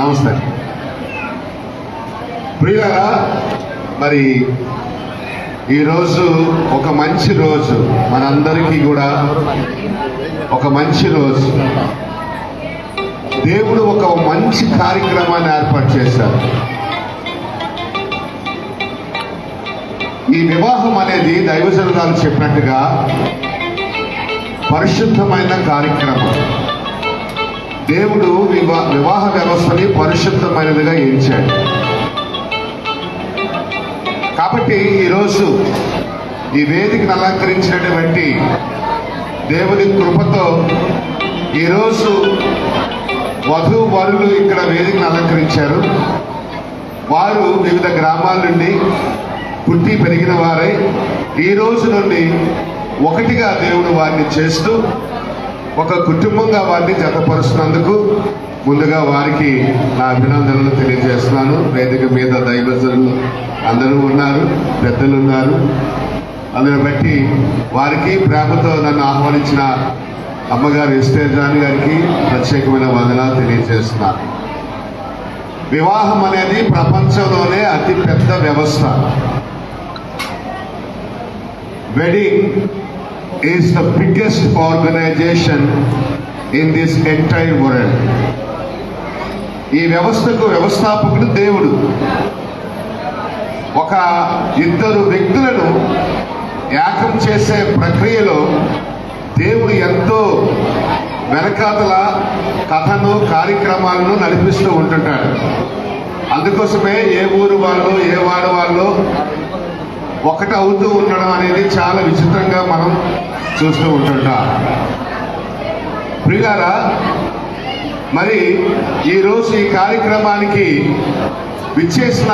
నమస్తే. ప్రియులారా మరి ఈరోజు ఒక మంచి రోజు. మనందరికీ కూడా ఒక మంచి రోజు. దేవుడు ఒక మంచి కార్యక్రమాన్ని ఏర్పాటు చేశారు ఈ వివాహం అనేది దైవజనురాలు చెప్పినట్టుగా పరిశుద్ధమైన కార్యక్రమం. దేవుడు వివా వివాహ వ్యవస్థని పరిశుద్ధమైనదిగా ఎంచాడు. కాబట్టి ఈరోజు ఈ వేదికను అలంకరించినటువంటి దేవుని కృపతో ఈరోజు వధు వరులు ఇక్కడ వేదికను అలంకరించారు. వారు వివిధ గ్రామాల నుండి పుట్టి పెరిగిన వారై ఈ రోజు నుండి ఒకటిగా దేవుడు వారిని చేస్తూ ఒక కుటుంబంగా వారిని జతపరుస్తున్నందుకు ముందుగా వారికి నా అభినందనలు తెలియజేస్తున్నాను. వేదిక మీద దైవజనులు అందరూ ఉన్నారు పెద్దలు ఉన్నారు అందుని బట్టి వారికి ప్రేమతో నన్ను ఆహ్వానించిన అమ్మగారు ఎస్టేర్ జాన్ గారికి ప్రత్యేకమైన వందనాలు తెలియజేస్తున్నాను వివాహం అనేది ప్రపంచంలోనే అతి పెద్ద వ్యవస్థ. Wedding is the biggest organization in this entire world. ఈ వ్యవస్థకు వ్యవస్థాపకుడు దేవుడు ఒక ఇద్దరు వ్యక్తులను ఏకం చేసే ప్రక్రియలో దేవుడు ఎంతో వెనకాతల కథను కార్యక్రమాలను నడిపిస్తూ ఉంటుంటాడు అందుకోసమే ఏ ఊరు వాళ్ళు ఏ వాడ వాళ్ళు ఒకటి అవుతూ ఉండడం అనేది చాలా విచిత్రంగా మనం చూస్తూ ఉంటుంటాం. ప్రియులారా మరి ఈరోజు ఈ కార్యక్రమానికి విచ్చేసిన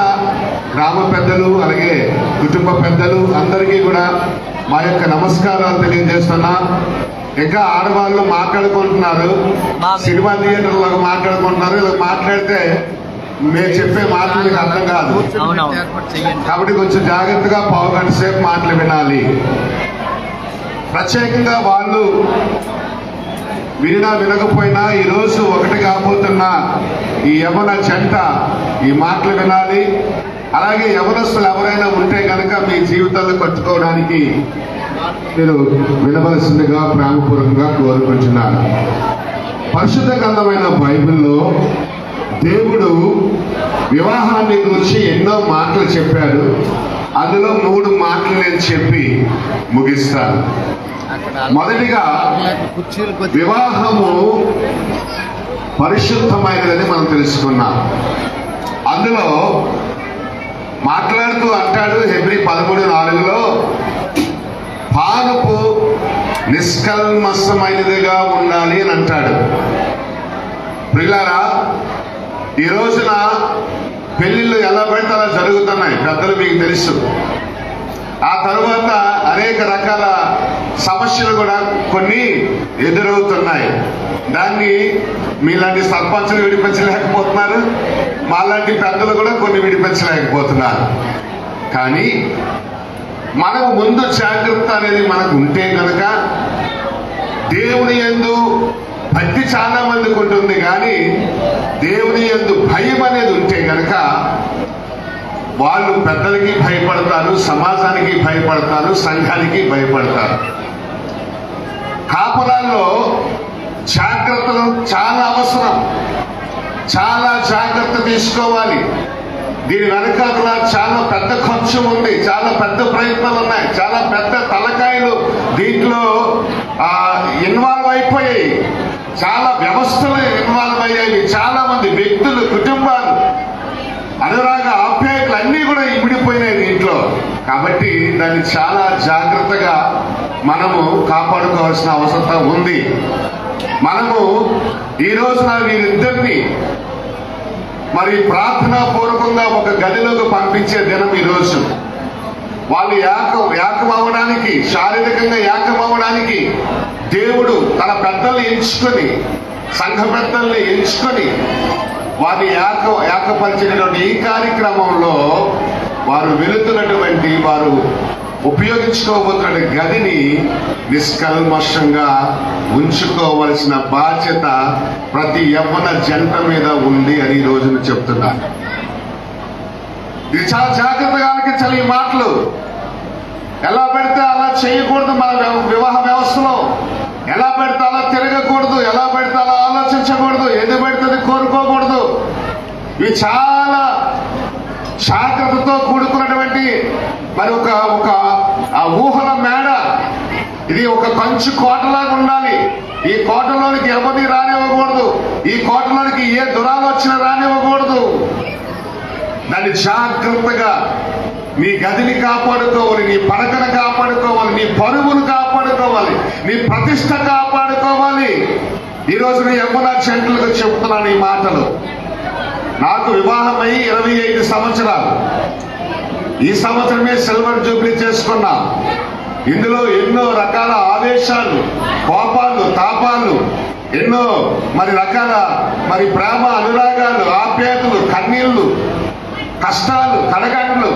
గ్రామ పెద్దలు అలాగే కుటుంబ పెద్దలు అందరికీ కూడా మా యొక్క నమస్కారాలు తెలియజేస్తున్నా. ఇంకా ఆడవాళ్ళు మాట్లాడుకుంటున్నారు. సినిమా థియేటర్లో మాట్లాడుకుంటున్నారు. ఇలా మాట్లాడితే మేము చెప్పే మాటలు మీకు అర్థం కాదు. కాబట్టి కొంచెం జాగ్రత్తగా పావు గంట సేపు మాటలు వినాలి. ప్రత్యేకంగా వాళ్ళు వినినా వినకపోయినా ఈరోజు ఒకటి కాబోతున్న ఈ యవన జంట ఈ మాటలు వినాలి. అలాగే యవనస్తులు ఎవరైనా ఉంటే కనుక మీ జీవితాలు కట్టుకోవడానికి మీరు వినవలసిందిగా ప్రేమపూర్వకంగా కోరుకుంటున్నాను పరిశుద్ధ గ్రంథమైన బైబిల్లో దేవుడు వివాహాన్ని గురించి ఎన్నో మాటలు చెప్పాడు. అందులో మూడు మాటలు నేను చెప్పి ముగిస్తాను. మొదటిగా వివాహము పరిశుద్ధమైనదని మనం తెలుసుకున్నాం. అందులో మాట్లాడుతూ అంటాడు హెబ్రి పదమూడు నాలుగులో పానుపు నిష్కల్మసమైనదిగా ఉండాలి అని అంటాడు. పిల్లరా ఈ రోజున పెళ్ళిళ్ళు ఎలా పడితే అలా జరుగుతున్నాయి? పెద్దలు మీకు తెలుసు. ఆ తరువాత అనేక రకాల సమస్యలు కూడా కొన్ని ఎదురవుతున్నాయి. దాన్ని మీలాంటి సర్పంచులు విడిపించలేకపోతున్నారు. మాలాంటి పెద్దలు కూడా కొన్ని విడిపించలేకపోతున్నారు. కానీ మనకు ముందు జాగ్రత్త అనేది మనకు ఉంటే కనుక దేవుని యందు భక్తి చాలా మందికి ఉంటుంది కానీ దేవుని యందు భయం అనేది ఉంటే కనుక వాళ్ళు పెద్దలకి భయపడతారు సమాజానికి భయపడతారు సంఘానికి భయపడతారు. కాపురాల్లో జాగ్రత్తలు చాలా అవసరం. చాలా జాగ్రత్త తీసుకోవాలి. దీని వెనకాల చాలా పెద్ద ఖర్చు ఉంది చాలా పెద్ద ప్రయత్నాలు ఉన్నాయి చాలా పెద్ద తలకాయలు దీంట్లో ఇన్వాల్వ్ అయిపోయాయి. చాలా వ్యవస్థలు ఇన్వాల్వ్ అయ్యాయి చాలా మంది వ్యక్తులు కుటుంబాలు అనురాగ ఆప్యాయతలు అన్నీ కూడా ఇమిడిపోయినాయి దీంట్లో కాబట్టి దాన్ని చాలా జాగ్రత్తగా మనము కాపాడుకోవాల్సిన అవసరం ఉంది. మనము ఈ రోజున వీరిద్దరిని మరి ప్రార్థనా పూర్వకంగా ఒక గదిలోకి పంపించే దినం ఈ రోజు. వాళ్ళు యాక ఏకం శారీరకంగా ఏకం దేవుడు తన పెద్దల్ని ఎంచుకొని సంఘ పెద్దల్ని ఎంచుకొని వారిని ఏక ఏకపరిచినటువంటి ఈ కార్యక్రమంలో వారు వెళుతున్నటువంటి వారు ఉపయోగించుకోబోతున్న గదిని నిష్కల్మషంగా ఉంచుకోవలసిన బాధ్యత ప్రతి యవ్వన జంట మీద ఉంది అని ఈ రోజున చెప్తున్నాను ఇది చాలా జాగ్రత్తగా ఆలకించాలి ఈ మాటలు. ఎలా పెడితే అలా చేయకూడదు మన వివాహ వ్యవస్థలో. తిరగకూడదు. ఎలా పెడితే అలా ఆలోచించకూడదు. ఏది పెడితే కోరుకోకూడదు. ఇవి చాలా జాగ్రత్తతో కూడుకున్నటువంటి మరి ఒక ఒక ఆ ఊహల మేడ. ఇది ఒక కంచు కోటలాగా ఉండాలి. ఈ కోటలోనికి ఎవరిని రానివ్వకూడదు. ఈ కోటలోనికి ఏ దురాలోచన రానివ్వకూడదు. దాన్ని జాగ్రత్తగా నీ గదిని కాపాడుకోవాలి నీ పడకను కాపాడుకోవాలి నీ పరువును కాపాడుకోవాలి. నీ ప్రతిష్ట కాపాడుకోవాలి. ఈ రోజు నీ యమున చెంట్లకు చెప్తున్నాను ఈ మాటలు. నాకు వివాహమై ఇరవై ఐదు సంవత్సరాలు. ఈ సంవత్సరమే సిల్వర్ జూబ్లీ చేసుకున్నా. ఇందులో ఎన్నో రకాల ఆవేశాలు కోపాలు తాపాలు ఎన్నో మరి రకాల మరి ప్రేమ అనురాగాలు ఆప్యాయతలు కన్నీళ్ళు కష్టాలు కడగండ్లు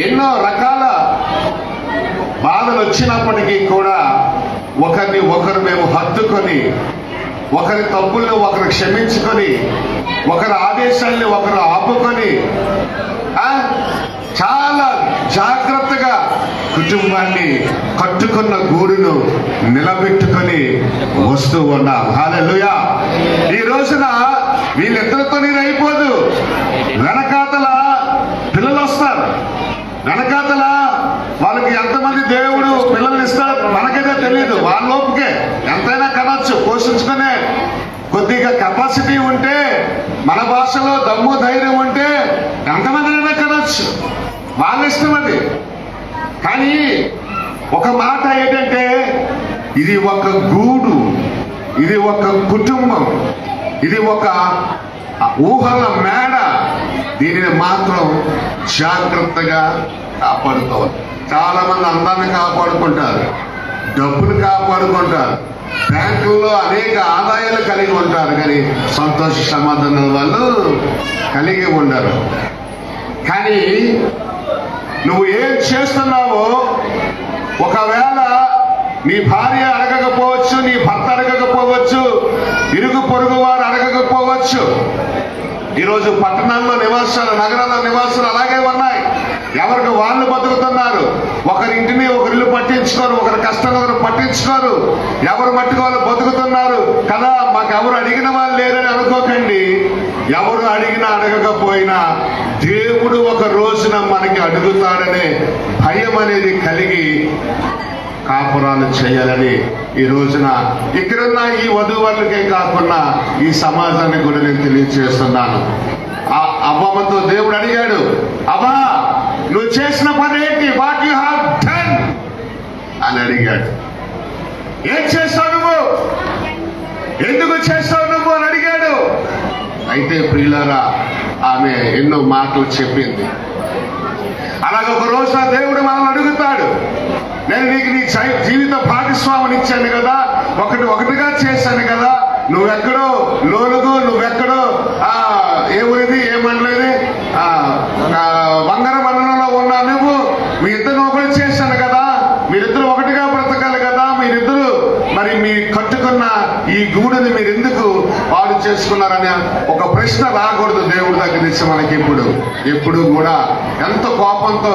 ఎన్నో రకాల బాధలు వచ్చినప్పటికీ కూడా ఒకరిని ఒకరు మేము హత్తుకొని ఒకరి తప్పుల్ని ఒకరు క్షమించుకొని ఒకరి ఆదేశాల్ని ఒకరు ఆపుకొని చాలా జాగ్రత్తగా కుటుంబాన్ని కట్టుకున్న గూడును నిలబెట్టుకొని వస్తూ ఉన్నాం. హాలెలుయా ఈ రోజున వీళ్ళిద్దరితో నేను అయిపోదు. వెనకాతల పిల్లలు వస్తారు. వెనకాత తెలియదు వాళ్ళ లోపుకే. ఎంతైనా కనొచ్చు పోషించుకునే కొద్దిగా కెపాసిటీ ఉంటే మన భాషలో దమ్ము ధైర్యం ఉంటే ఎంతమందినైనా కనొచ్చు. వాళ్ళ ఇష్టం అది. కానీ ఒక మాట ఏంటంటే ఇది ఒక గూడు ఇది ఒక కుటుంబం ఇది ఒక ఊహల మేడ. దీనిని మాత్రం జాగ్రత్తగా కాపాడుకోవాలి. చాలా మంది అందాన్ని కాపాడుకుంటారు. డబ్బులు కాపాడుకుంటారు. బ్యాంకుల్లో అనేక ఆదాయాలు కలిగి ఉంటారు కానీ సంతోష సమాధానాలు వాళ్ళు కలిగి ఉండరు. కానీ నువ్వు ఏం చేస్తున్నావో ఒకవేళ నీ భార్య అడగకపోవచ్చు నీ భర్త అడగకపోవచ్చు ఇరుగు పొరుగు వారు అడగకపోవచ్చు. ఈరోజు పట్టణాల్లో నివాసాలు నగరాల నివాసాలు అలాగే ఉన్నాయి. ఎవరికి వాళ్ళు బతుకుతున్నారు? ఒకరి ఇంటిని ఒకరిల్లు పట్టించుకోరు ఒకరి కష్టం పట్టించుకోరు ఎవరు మట్టుకు బతుకుతున్నారు కదా మాకు ఎవరు అడిగిన వాళ్ళు లేరని అనుకోకండి. ఎవరు అడిగినా అడగకపోయినా దేవుడు ఒక రోజున మనకి అడుగుతాడనే భయం అనేది కలిగి కాపురాలు చేయాలని ఈ రోజున ఇక్కడున్న ఈ వధువులకే కాకుండా ఈ సమాజానికి కూడా నేను తెలియజేస్తున్నాను. ఆ అవ్వమ్మతో దేవుడు అడిగాడు అవ్వా నువ్వు చేసిన పని ఏంటి వాట్ యు హావ్ డన్ అని అడిగాడు. ఏం చేస్తావు నువ్వు? ఎందుకు చేస్తావు నువ్వు అని అడిగాడు. అయితే ప్రియులారా ఆమె ఎన్నో మాటలు చెప్పింది. అలాగ ఒక ఆ దేవుడు మనల్ని అడుగుతాడు. నేను నీకు నీ జీవిత భాగస్వామిని ఇచ్చాను కదా ఒకటి ఒకటిగా చేశాను కదా నువ్వెక్కడో లోలుగు నువ్వెక్కడో ఆ ఏ ఊరిది ఏ మండలేది? ఆ మండలంలో ఉన్నా నువ్వు మీ ఇద్దరు ఒకటి చేశాను కదా మీరిద్దరు ఒకటిగా బ్రతకాలి కదా మీరిద్దరు మరి మీ కట్టుకున్న ఈ గూడుని మీరు ఎందుకు పాడు చేసుకున్నారనే ఒక ప్రశ్న రాకూడదు దేవుడి దగ్గర నుంచి మనకి ఇప్పుడు. ఎప్పుడు కూడా ఎంత కోపంతో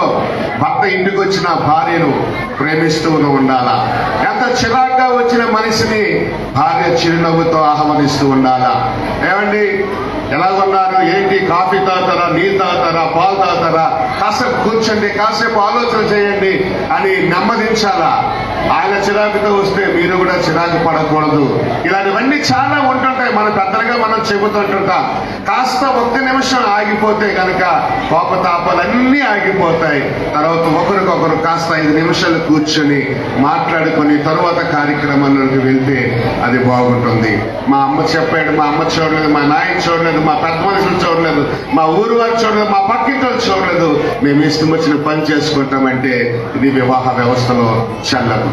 భర్త ఇంటికి వచ్చిన భార్యను ప్రేమిస్తూ ఉండాలా? ఎంత చిరాగ్గా వచ్చిన మనిషిని భార్య చిరునవ్వుతో ఆహ్వానిస్తూ ఉండాలా? ఏమండి? ఎలాగున్నారు? ఏంటి? కాఫీ తాతారా నీళ్ళు తాతారా పాలు తాతారా కాసేపు కూర్చోండి కాసేపు ఆలోచన చేయండి అని నెమ్మదించాలా? ఆయన చిరాకుతో వస్తే మీరు కూడా చిరాకు పడకూడదు. ఇలాంటివన్నీ చాలా ఉంటుంటాయి. మన పెద్దలుగా మనం చెబుతుంటుంటాం. కాస్త ఒక్క నిమిషం ఆగిపోతే కనుక కోపతాపాలన్నీ ఆగిపోతాయి. తర్వాత ఒకరికొకరు కాస్త ఐదు నిమిషాలు కూర్చొని మాట్లాడుకొని తర్వాత కార్యక్రమానికి వెళ్తే అది బాగుంటుంది. మా అమ్మ చెప్పాడు మా అమ్మ చూడలేదు మా నాయన చూడలేదు మా పెద్ద మనుషులు చూడలేదు మా ఊరు వారు చూడలేదు మా పక్కింటి చూడలేదు. మేము ఇష్టం వచ్చిన పని చేసుకుంటామంటే ఇది వివాహ వ్యవస్థలో చల్లదు.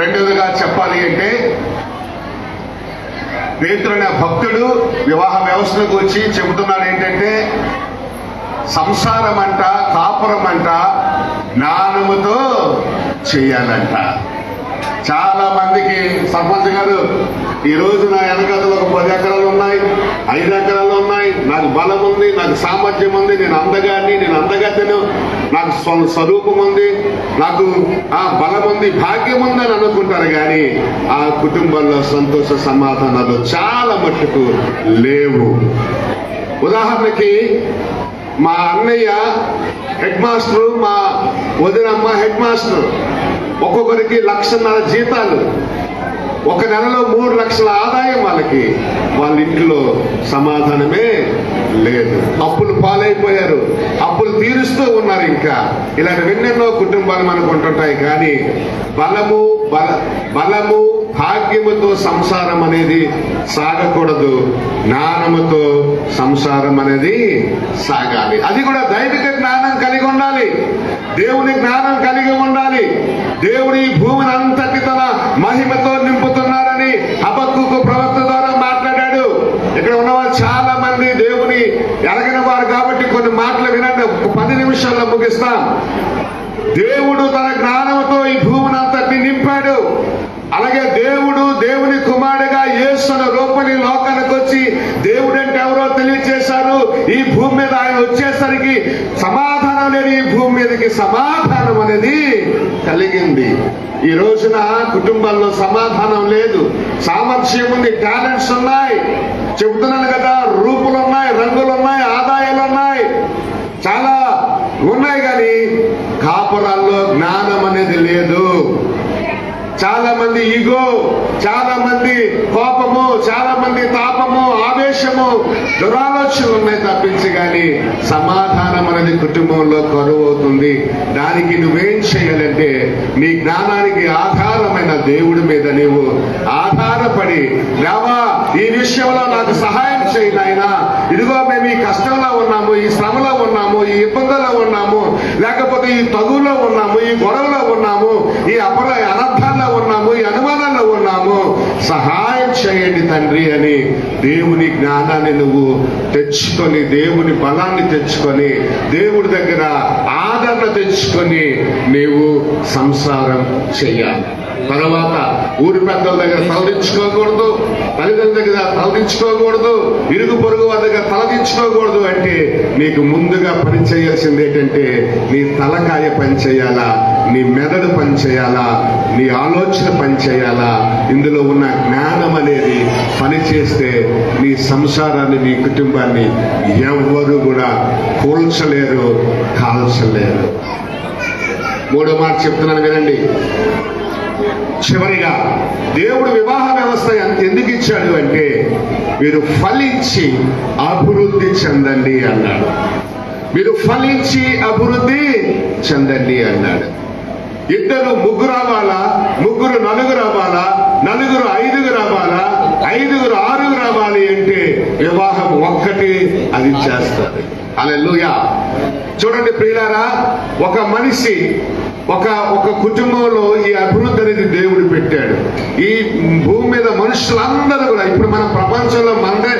రెండవదిగా చెప్పాలి అంటే పేతుడనే భక్తుడు వివాహ వ్యవస్థకు గురించి చెబుతున్నాడు ఏంటంటే సంసారం అంట కాపురం అంట జ్ఞానముతో చేయాలంట. చాలా మందికి సర్పంచ్ గారు ఈ రోజు నా వెనకాలలో ఒక పది ఎకరాలు ఉన్నాయి ఐదు ఎకరాలు ఉన్నాయి నాకు బలం ఉంది నాకు సామర్థ్యం ఉంది నేను అందగాన్ని నేను అందగత్తెను నాకు స్వరూపం ఉంది నాకు ఆ బలం ఉంది భాగ్యం ఉంది అని అనుకుంటారు కానీ ఆ కుటుంబంలో సంతోష సమాధానాలు చాలా మట్టుకు లేవు. ఉదాహరణకి మా అన్నయ్య హెడ్ మాస్టర్ మా వదినమ్మ హెడ్ మాస్టర్ ఒక్కొక్కరికి లక్షన్నర జీతాలు. ఒక నెలలో మూడు లక్షల ఆదాయం వాళ్ళకి. వాళ్ళ ఇంట్లో సమాధానమే లేదు. అప్పులు పాలైపోయారు. అప్పులు తీరుస్తూ ఉన్నారు ఇంకా. ఇలాంటి వెన్నెన్నో కుటుంబాలు మనకు ఉంటుంటాయి కానీ బలము బల బలము భాగ్యముతో సంసారం అనేది సాగకూడదు. జ్ఞానముతో సంసారం అనేది సాగాలి. అది కూడా దైవిక జ్ఞానం కలిగి ఉండాలి. దేవుని జ్ఞానం నిమిషాల్లో దేవుడు తన జ్ఞానంతో ఈ భూమిని అంతటిని నింపాడు. అలాగే దేవుడు దేవుని కుమారుడిగా యేసున రూపని లోకానికి వచ్చి దేవుడు అంటే ఎవరో తెలియజేశారు ఈ భూమి మీద ఆయన వచ్చేసరికి సమాధానం లేని ఈ భూమి మీదకి సమాధానం అనేది కలిగింది. ఈ రోజున కుటుంబాల్లో సమాధానం లేదు. సామర్థ్యం ఉంది టాలెంట్స్ ఉన్నాయి. చెబుతున్నాను కదా రూపులు ఉన్నాయి రంగులు ఉన్నాయి ఆదాయాలు ఉన్నాయి చాలా ఉన్నాయి కానీ కాపురాల్లో జ్ఞానం అనేది లేదు చాలా మంది ఈగో చాలా మంది కోపము చాలా మంది తాపము ఆవేశము దురాలోచనలు ఉన్నాయి తప్పించి కానీ సమాధానం అనేది కుటుంబంలో కరువు అవుతుంది దానికి నువ్వేం చేయాలంటే నీ జ్ఞానానికి ఆధారమైన దేవుడి మీద నీవు ఆధారపడి రావా ఈ విషయంలో నాకు సహాయం చేయి నాయనా. ఇదిగో మేము ఈ కష్టంలో ఉన్నాము ఈ శ్రమలో ఉన్నాము ఈ ఇబ్బందుల్లో ఉన్నాము లేకపోతే ఈ తగులో ఉన్నాము ఈ గొడవలో ఉన్నాము ఈ అపర అనర్థ ఉన్నాము ఈ ఉన్నాము. సహాయం చేయండి తండ్రి అని దేవుని జ్ఞానాన్ని నువ్వు తెచ్చుకొని దేవుని బలాన్ని తెచ్చుకొని దేవుడి దగ్గర ఆదరణ తెచ్చుకొని నీవు సంసారం చెయ్యాలి తర్వాత ఊరి పెద్దల దగ్గర తలదించుకోకూడదు తల్లిదండ్రుల దగ్గర తలదించుకోకూడదు ఇరుగు పొరుగు వారి దగ్గర తలదించుకోకూడదు అంటే నీకు ముందుగా పని చేయాల్సింది ఏంటంటే నీ తలకాయ పని చేయాలా నీ మెదడు పని చేయాలా నీ ఆలోచన పని చేయాలా? ఇందులో ఉన్న జ్ఞానం అనేది పని చేస్తే నీ సంసారాన్ని నీ కుటుంబాన్ని ఎవ్వరు కూడా కూల్చలేరు కాల్చలేరు. మూడో మాట చెప్తున్నాను వినండి. చివరిగా దేవుడు వివాహ వ్యవస్థ ఎందుకు ఇచ్చాడు అంటే మీరు ఫలించి అభివృద్ధి చెందండి అన్నాడు. మీరు ఫలించి అభివృద్ధి చెందండి అన్నాడు. ఇద్దరు ముగ్గురు అవ్వాలా ముగ్గురు నలుగురు అవ్వాలా నలుగురు ఐదుగురు అవ్వాలా ఐదుగురు ఆరుగురు అవ్వాలి అంటే వివాహం ఒక్కటి అది చేస్తారు. అలా చూడండి ప్రియులారా ఒక మనిషి ఒక ఒక కుటుంబంలో ఈ అభివృద్ధి అనేది దేవుడు పెట్టాడు. ఈ భూమి మీద మనుషులందరూ కూడా ఇప్పుడు మన ప్రపంచంలో మనదే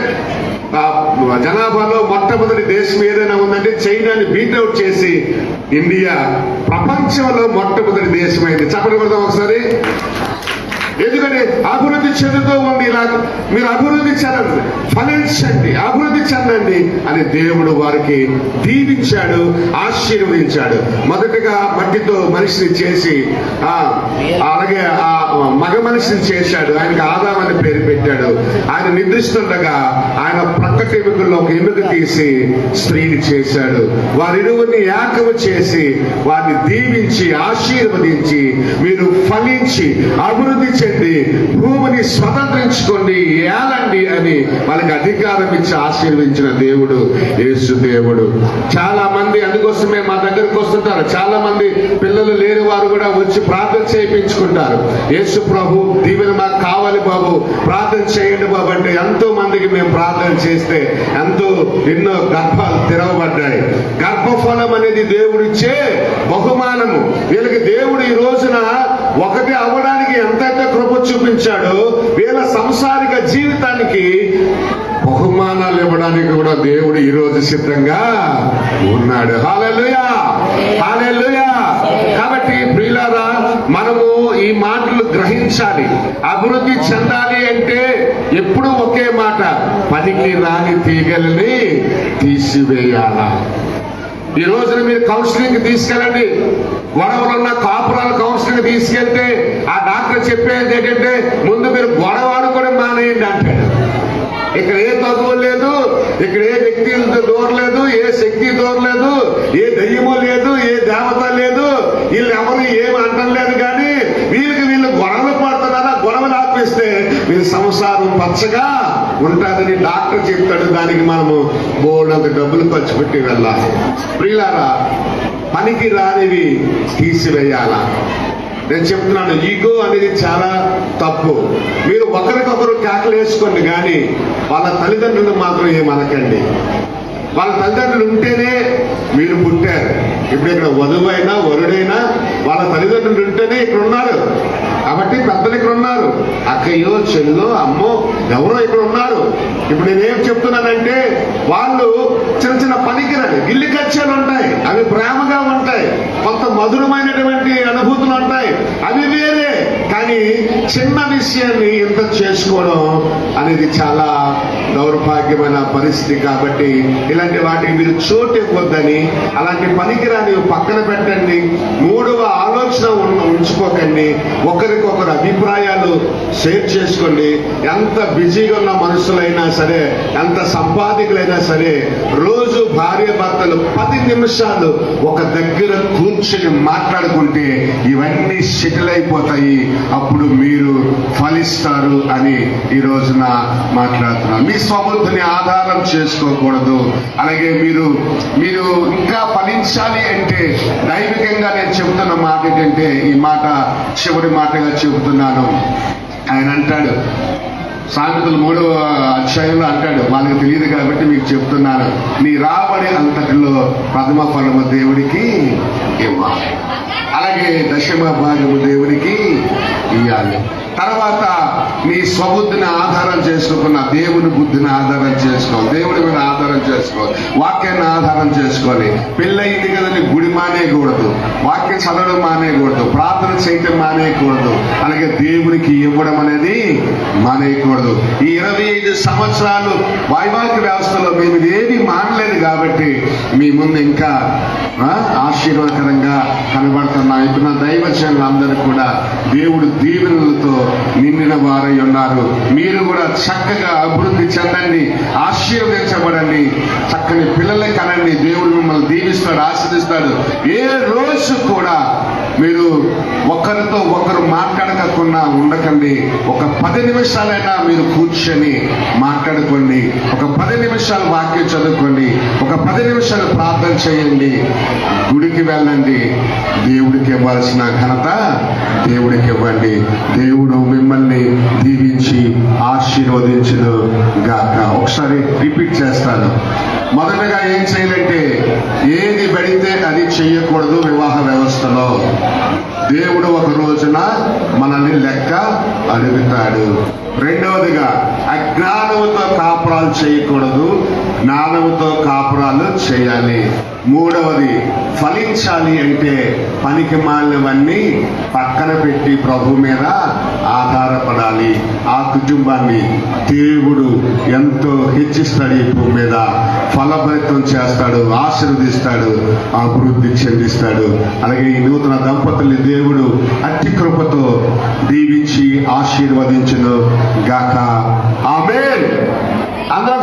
జనాభాలో మొట్టమొదటి దేశం ఏదైనా ఉందంటే చైనాని బీట్అవుట్ చేసి ఇండియా ప్రపంచంలో మొట్టమొదటి దేశం చెప్పండి కొడదాం ఒకసారి. ఎందుకంటే అభివృద్ధి చెందుతూ ఉంది ఇలా. మీరు అభివృద్ధి చెందండి. ఫలించండి అభివృద్ధి చెందండి అని దేవుడు వారికి దీవించాడు ఆశీర్వదించాడు. మొదటగా మట్టితో మనిషిని చేసి ఆ అలాగే ఆ మగ మనిషిని చేశాడు. ఆయనకు ఆదామని అని పేరు పెట్టాడు. ఆయన నిద్రిస్తుండగా ఆయన ప్రక్కటి ఎముకల్లో ఒక ఎముక తీసి స్త్రీని చేశాడు? వారిరువుని ఏకము చేసి వారిని దీవించి ఆశీర్వదించి మీరు ఫలించి అభివృద్ధి చెంది భూమిని స్వతంత్రించుకోండి ఏలండి అని వాళ్ళకి అధికారం ఇచ్చి ఆశీర్వించిన దేవుడు యేసు దేవుడు. చాలా మంది అందుకోసమే మా దగ్గరకు వస్తుంటారు. చాలా మంది పిల్లలు లేని వారు కూడా వచ్చి ప్రార్థన చేయించుకుంటారు. యేసు ప్రభు దీవెన మాకు కావాలి బాబు. ప్రార్థన చేయండి బాబు అంటే ఎంతో మందికి మేము ప్రార్థన చేసి చేస్తే ఎంతో ఎన్నో గర్భాలు తెరవబడ్డాయి. గర్భఫలం అనేది దేవుడిచ్చే బహుమానము. వీళ్ళకి దేవుడు ఈ రోజున ఒకటి అవ్వడానికి ఎంతైతే కృప చూపించాడో వీళ్ళ సంసారిక జీవితానికి బహుమానాలు ఇవ్వడానికి కూడా దేవుడు ఈ రోజు సిద్ధంగా ఉన్నాడు. కాబట్టి ప్రియులారా మనము ఈ మాటలు గ్రహించాలి. అభివృద్ధి చెందాలి అంటే ఎప్పుడు ఒకే మాట. పనికి రాని తీగలని తీసివేయాలా? ఈ రోజున మీరు కౌన్సిలింగ్ తీసుకెళ్ళండి. గొడవలు ఉన్న కాపురాలు కౌన్సిలింగ్ తీసుకెళ్తే ఆ డాక్టర్ చెప్పేది ఏంటంటే ముందు మీరు గొడవ అనుకుని మానేయండి అంటాడు. ఇక్కడ ఏ తగువ లేదు ఇక్కడ ఏ వ్యక్తి దూరలేదు ఏ శక్తి దూరలేదు ఏ దయ్యము లేదు ఏ దేవత లేదు. వీళ్ళు ఎవరు ఏమి అంటం లేదు కానీ వీళ్ళకి వీళ్ళు గొడవలు పడుతున్నారా చేస్తే మీరు సంసారం పచ్చగా ఉంటారని డాక్టర్ చెప్తాడు. దానికి మనము బోర్డు డబ్బులు ఖర్చు పెట్టి వెళ్ళాలి. ప్రియులారా పనికి రానివి తీసివేయాలా? నేను చెప్తున్నాను ఈగో అనేది చాలా తప్పు. మీరు ఒకరికొకరు కేకలేసుకోండి కానీ వాళ్ళ తల్లిదండ్రులు మాత్రం ఏమనకండి వాళ్ళ తల్లిదండ్రులు ఉంటేనే మీరు పుట్టారు. ఇప్పుడు ఇక్కడ వధువైనా వరుడైనా వాళ్ళ తల్లిదండ్రులు ఉంటేనే ఇక్కడ ఉన్నారు. కాబట్టి పెద్దలు ఇక్కడ ఉన్నారు. అక్కయ్యో చెల్లో అమ్మో ఎవరో ఇక్కడ ఉన్నారు. ఇప్పుడు నేనేం చెప్తున్నానంటే వాళ్ళు చిన్న చిన్న పనికిరాని గిల్లి కచ్చాలు ఉంటాయి. అవి ప్రేమగా ఉంటాయి. కొంత మధురమైనటువంటి అనుభూతులు ఉంటాయి. అవి వేరే. కానీ చిన్న విషయాన్ని ఇంత చేసుకోవడం అనేది చాలా దౌర్భాగ్యమైన పరిస్థితి కాబట్టి ఇలాంటి వాటికి మీరు చోటు ఇవ్వద్దని అలాంటి పనికిరాని పక్కన పెట్టండి మూడవ ఆలోచన ఉంచుకోకండి ఒకరికొకరు అభిప్రాయాలు షేర్ చేసుకోండి. ఎంత బిజీగా ఉన్న మనుషులైనా సరే ఎంత సంపాదికులైనా సరే రోజు భార్య భర్తలు పది నిమిషాలు ఒక దగ్గర కూర్చుని మాట్లాడుకుంటే ఇవన్నీ సెటిల్ అయిపోతాయి. అప్పుడు మీరు ఫలిస్తారు అని ఈ రోజున మాట్లాడుతున్నాను మీ స్వబుద్ధిని ఆధారం చేసుకోకూడదు. అలాగే మీరు మీరు ఇంకా ఫలించాలి అంటే దైవికంగా నేను చెబుతున్న మాట ఏంటంటే ఈ మాట చివరి మాటగా చెబుతున్నాను. ఆయన అంటాడు సామెతలు మూడవ అధ్యాయంలో అంటాడు వాళ్ళకి తెలియదు కాబట్టి మీకు చెప్తున్నాను. నీ రాబడి అంతటిలో ప్రథమ ఫలము దేవుడికి ఇవ్వాలి. అలాగే దశమ భాగము దేవునికి ఇవ్వాలి తర్వాత నీ స్వబుద్ధిని ఆధారం చేసుకున్న దేవుని బుద్ధిని ఆధారం చేసుకో దేవుడి మీద ఆధారం చేసుకో వాక్యాన్ని ఆధారం చేసుకొని పెళ్ళయింది కదని గుడి మానేయకూడదు. వాక్యం చదవడం మానేయకూడదు. ప్రార్థన చేయటం మానేయకూడదు. అలాగే దేవునికి ఇవ్వడం అనేది మానేయకూడదు. ఈ ఇరవై ఐదు సంవత్సరాలు వైవాహిక వ్యవస్థలో మేము ఇదేమీ మానలేదు కాబట్టి మీ ముందు ఇంకా ఆశీర్వాదకరంగా కనబడతాం. ఇప్పుడు నా దైవజనులు అందరూ కూడా దేవుడు దీవెనలతో నిండిన వారై ఉన్నారు. మీరు కూడా చక్కగా అభివృద్ధి చెందండి ఆశీర్వదించబడండి చక్కని పిల్లలే కనండి. దేవుడు మిమ్మల్ని దీవిస్తాడు ఆశీర్దిస్తాడు ఏ రోజు కూడా మీరు ఒకరితో ఒకరు మాట్లాడకుండా ఉండకండి. ఒక పది నిమిషాలైనా మీరు కూర్చొని మాట్లాడుకోండి. ఒక పది నిమిషాలు వాక్యం చదువుకోండి. ఒక పది నిమిషాలు ప్రార్థన చేయండి. గుడికి వెళ్ళండి. దేవుడికి ఇవ్వాల్సిన ఘనత దేవుడికి ఇవ్వండి. దేవుడు మిమ్మల్ని దీవించి ఆశీర్వదించదు గాక. ఒకసారి రిపీట్ చేస్తాను. మొదటగా ఏం చేయాలంటే ఏది పెడితే అది చేయకూడదు వివాహ వ్యవస్థలో. దేవుడు ఒక రోజున మనల్ని లెక్క అడుగుతాడు. రెండవదిగా అజ్ఞానముతో కాపురాలు చేయకూడదు జ్ఞానముతో కాపురాలు చేయాలి. మూడవది ఫలించాలి అంటే పనికి మాలినవన్నీ పక్కన పెట్టి ప్రభు మీద ఆధారపడాలి. ఆ కుటుంబాన్ని దేవుడు ఎంతో హెచ్చిస్తాడు ఈ భూమి మీద. ఫలభరితం చేస్తాడు ఆశీర్వదిస్తాడు అభివృద్ధి చెందిస్తాడు. అలాగే ఈ నూతన దంపతుల్ని దేవుడు అట్టి కృపతో దీవించి ఆశీర్వదించను గాక. ఆమె అందరం